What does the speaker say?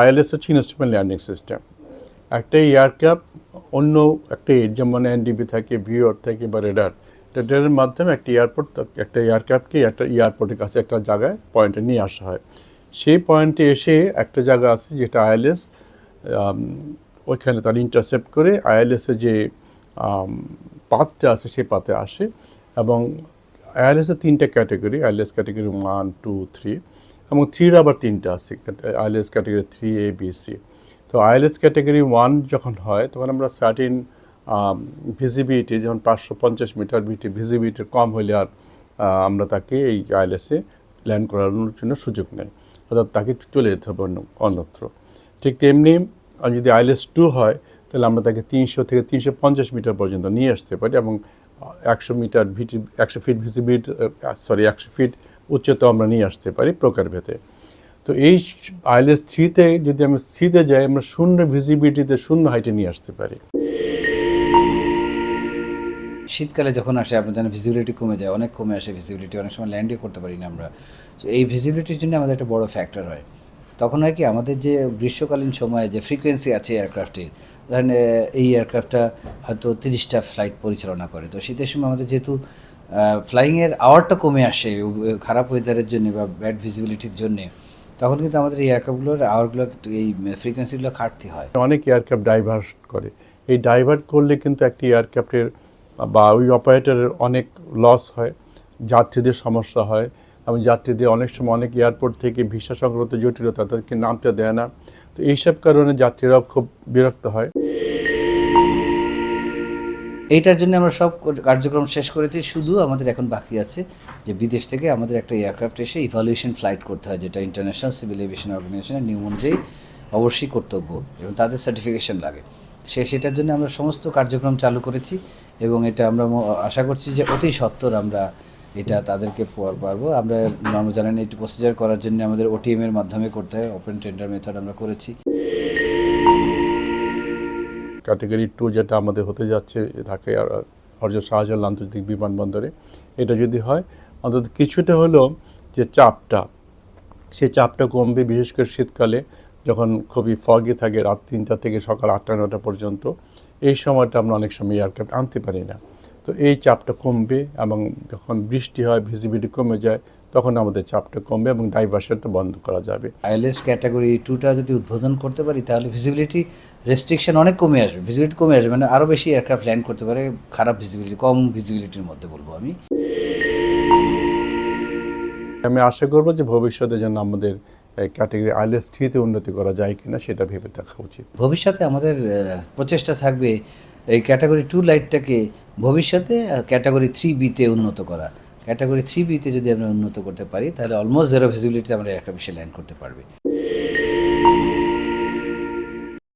ILS হচ্ছে instrument landing system একটা aircraft অন্য একটা যেমন এনডিবি থাকে ভিওর থাকে বা রেডার রেডারের মাধ্যমে একটা এয়ারপোর্ট একটা এয়ারক্রাফটকে একটা এয়ারপোর্টের কাছে একটা জায়গায় পয়েন্টে নিয়ে আসা হয়। সেই পয়েন্টে এসে একটা জায়গা আছে যেটা আইএলএস ওইখানে তার ইন্টারসেপ্ট করে আইএলএসের যে পাথটা আছে সেই পাতে আসে এবং আইএলএসের তিনটা category ILS category one two three এবং থ্রির আবার তিনটা আছে ILS category three A B C তো আইএলএস ক্যাটাগরি ওয়ান যখন হয়, তখন আমরা সার্টিন ভিজিবিলিটি যেমন পাঁচশো পঞ্চাশ মিটার ভিটি ভিজিবিলিটি কম হলে আর আমরা তাকে এই আইএলএসে ল্যান্ড করানোর জন্য সুযোগ নেই। অর্থাৎ তাকে চলে যেতে হবে অন্য, অন্যত্র। ঠিক তেমনি যদি আইএলএস টু হয়, তাহলে আমরা তাকে তিনশো থেকে তিনশো পঞ্চাশ মিটার পর্যন্ত নিয়ে আসতে পারি এবং একশো মিটার ভিটি একশো ফিট ভিজিবিলিটি সরি একশো ফিট উচ্চতা আমরা নিয়ে আসতে পারি প্রকারভেদে তো এই আইএলএস থ্রিতে যদি আমরা থ্রিতে যাই, আমরা শূন্য ভিজিবিলিটিতে শূন্য হাইটে নিয়ে আসতে পারি। শীতকালে যখন আসে, আপনার জানেন ভিজিবিলিটি কমে যায়, অনেক কমে আসে ভিজিবিলিটি অনেক সময় ল্যান্ডই করতে পারি না আমরা। তো এই ভিজিবিলিটির জন্য আমাদের একটা বড় ফ্যাক্টর হয়। তখন হয় কি, আমাদের যে গ্রীষ্মকালীন সময়ে যে ফ্রিকোয়েন্সি আছে এয়ারক্রাফটের ধরেন, এই এয়ারক্রাফটটা হয়তো তিরিশটা ফ্লাইট পরিচালনা করে। তো শীতের সময় আমাদের যেহেতু ফ্লাইংয়ের আওয়ারটা কমে আসে খারাপ ওয়েদারের জন্য বা ব্যাড ভিজিবিলিটির জন্য। তখন কিন্তু আমাদের এই এয়ারক্রাফটগুলোর আওয়ারগুলো এই ফ্রিকোয়েন্সিগুলো খাটতে হয়। অনেক এয়ারক্রাফট ডাইভার্ট করে। এই ডাইভার্ট করলে কিন্তু একটি এয়ারক্রাফটের বা ওই অপারেটরের অনেক লস হয়, যাত্রীদের সমস্যা হয়, এবং যাত্রীদের অনেক সময় অনেক এয়ারপোর্ট থেকে ভিসা সংক্রান্ত জটিলতা তাদেরকে নামতে দেয় না। তো এইসব কারণে যাত্রীরাও খুব বিরক্ত হয়। এইটার জন্য আমরা সব কার্যক্রম শেষ করেছি। শুধু আমাদের এখন বাকি আছে যে বিদেশ থেকে আমাদের একটা এয়ারক্রাফট এসে ইভালুয়েশন ফ্লাইট করতে হয়, যেটা ইন্টারন্যাশনাল সিভিল এভিয়েশন অর্গানাইজেশনের নিয়ম অনুযায়ী অবশ্যই কর্তব্য এবং তাদের সার্টিফিকেশন লাগে। সে সেটার জন্য আমরা সমস্ত কার্যক্রম চালু করেছি এবং এটা আমরা আশা করছি যে অতি সত্বর আমরা এটা তাদেরকে পার- পারব। আমরা জানেন এটি প্রসিজার করার জন্য আমাদের ওটিএম এর মাধ্যমে করতে হয় ওপেন টেন্ডার মেথড আমরা করেছি। ক্যাটাগরি টু যেটা আমাদের হতে যাচ্ছে ঢাকায় আর হরজত শাহজালাল আন্তর্জাতিক বিমানবন্দরে। এটা যদি হয়, অন্তত কিছুটা হলো যে চাপটা, সেই চাপটা কমবে, বিশেষ করে শীতকালে যখন খুবই ফগে থাকে, রাত তিনটা থেকে সকাল আটটা নটা পর্যন্ত। এই সময়টা আমরা অনেক সময় এয়ারক্রাফট আনতে পারি না। তো এই চাপটা কমবে এবং যখন বৃষ্টি হয় ভিজিবিলিটি কমে যায় তখন আমাদের চাপটা কমবে এবং ডাইভার্সনটা বন্ধ করা যাবে। আইএলএস ক্যাটাগরি টুটা যদি উদ্বোধন করতে পারি তাহলে ভিজিবিলিটি রেস্ট্রিকশন অনেক কমে আসবে ভিজিবিলিটি কমে আসবে মানে আরও বেশি এয়ারক্রাফট ল্যান্ড করতে পারে খারাপ ভিজিবিলিটি কম ভিজিবিলিটির মধ্যে বলব আমি। আমি আশা করব যে ভবিষ্যতে যেন আমাদের ক্যাটাগরি আইলেস থ্রিতে উন্নতি করা যায় কিনা সেটা ভেবে দেখা উচিত। ভবিষ্যতে আমাদের প্রচেষ্টা থাকবে এই ক্যাটাগরি টু লাইটটাকে ভবিষ্যতে আর ক্যাটাগরি থ্রি বিতে উন্নত করা। ক্যাটাগরি থ্রি বিতে যদি আমরা উন্নত করতে পারি, তাহলে অলমোস্ট জেরো ফেসিলিটি আমরা একটা বেশি ল্যান্ড করতে পারবে।